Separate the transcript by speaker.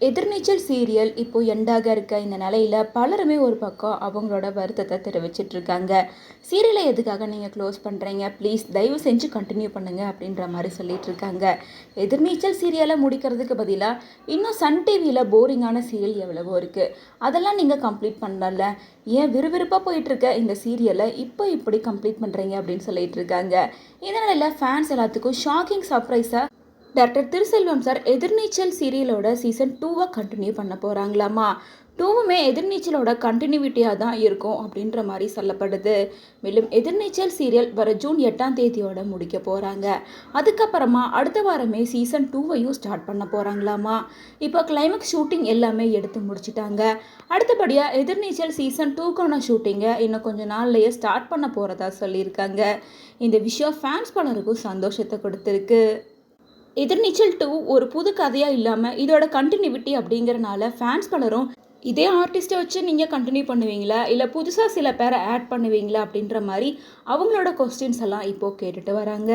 Speaker 1: எதிர்நீச்சல் serial இப்போ எண்டாக இருக்க இந்த நிலையில் பலருமே ஒரு பக்கம் அவங்களோட வருத்தத்தை தெரிவிச்சிட்டு இருக்காங்க சீரியலை எதுக்காக நீங்கள் க்ளோஸ் பண்ணுறீங்க ப்ளீஸ் தயவு செஞ்சு கண்டினியூ பண்ணுங்க அப்படின்ற மாதிரி சொல்லிட்டு இருக்காங்க எதிர்நீச்சல் சீரியலை முடிக்கிறதுக்கு பதிலாக இன்னும் சன் டிவியில் போரிங்கான சீரியல் எவ்வளவோ இருக்குது அதெல்லாம் நீங்கள் கம்ப்ளீட் பண்ணல ஏன் விறுவிறுப்பாக போயிட்டுருக்க இந்த சீரியலை இப்போ இப்படி கம்ப்ளீட் பண்ணுறீங்க அப்படின்னு சொல்லிட்டு இருக்காங்க இதனால ஃபேன்ஸ் எல்லாத்துக்கும் ஷாக்கிங் சர்ப்ரைஸாக டாக்டர் திருசெல்வம் சார் எதிர்நீச்சல் சீரியலோட சீசன் டூவை கண்டினியூ பண்ண போகிறாங்களாமா டூவுமே எதிர்நீச்சலோட கண்டினியூவிட்டியாக தான் இருக்கும் அப்படின்ற மாதிரி சொல்லப்படுது. மேலும் எதிர்நீச்சல் சீரியல் வர ஜூன் எட்டாம் தேதியோட முடிக்க போகிறாங்க அதுக்கப்புறமா அடுத்த வாரமே சீசன் டூவையும் ஸ்டார்ட் பண்ண போகிறாங்களாமா இப்போ கிளைமேக்ஸ் ஷூட்டிங் எல்லாமே எடுத்து முடிச்சிட்டாங்க. அடுத்தபடியாக எதிர்நீச்சல் சீசன் டூக்கான ஷூட்டிங்கை இன்னும் கொஞ்சம் நாள்லையே ஸ்டார்ட் பண்ண போகிறதா சொல்லியிருக்காங்க. இந்த விஷயம் ஃபேன்ஸ் பலருக்கும் சந்தோஷத்தை கொடுத்துருக்கு. எதிர்நீச்சல் டூ ஒரு புது கதையாக இல்லாமல் இதோட கண்டினியூட்டி அப்படிங்கிறனால ஃபேன்ஸ் பலரும் இதே ஆர்டிஸ்ட்டை வச்சு நீங்கள் கண்டினியூ பண்ணுவீங்களா? இல்லை புதுசாக சில பேரை ஆட் பண்ணுவீங்களா? அப்படின்ற மாதிரி அவங்களோட கொஸ்டின்ஸ் எல்லாம் இப்போது கேட்டுட்டு வராங்க.